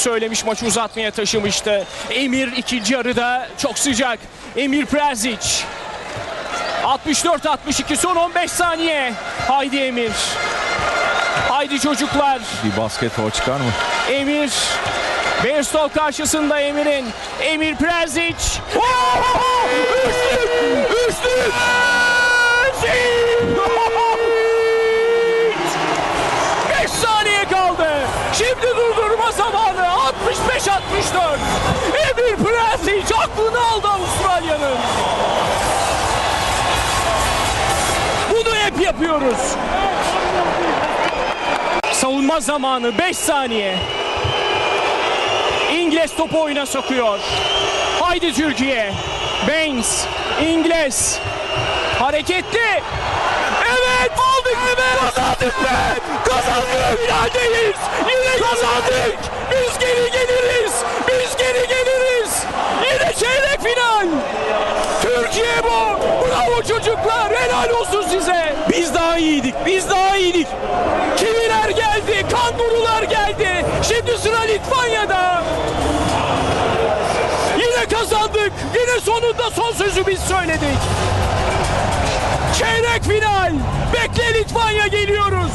söylemiş maçı uzatmaya taşımıştı. Emir ikinci yarıda çok sıcak. Emir Prezic. 64-62 son 15 saniye. Haydi Emir. Haydi çocuklar. Bir basketbol çıkar mı? Emir. Berstol karşısında Emir'in. Emir Prezic. Üçlük! Üçlük! Prezic! 5 saniye kaldı. Şimdi durdurma zamanı. 65-64. Emir Prezic aklını aldı Avustralya'nın. Bunu hep yapıyoruz. Savunma zamanı 5 saniye. İngiliz topu oyuna sokuyor. Haydi Türkiye. Baines, İngiliz. Hareketli. Evet aldık be? Kazandık be! Kazandık! Finaldeyiz! Yine kazandık! Biz geri geliriz! Biz geri geliriz! Yine çeyrek final! Türkiye bu! Bravo çocuklar! Helal olsun size! Biz daha iyiydik! Biz daha iyiydik! Kiviler geldi! Kangurular geldi! Şimdi sıra Litvanya'da! Yine kazandık! Yine sonunda son sözü biz söyledik! Çeyrek final! Bekle Litvanya geliyoruz!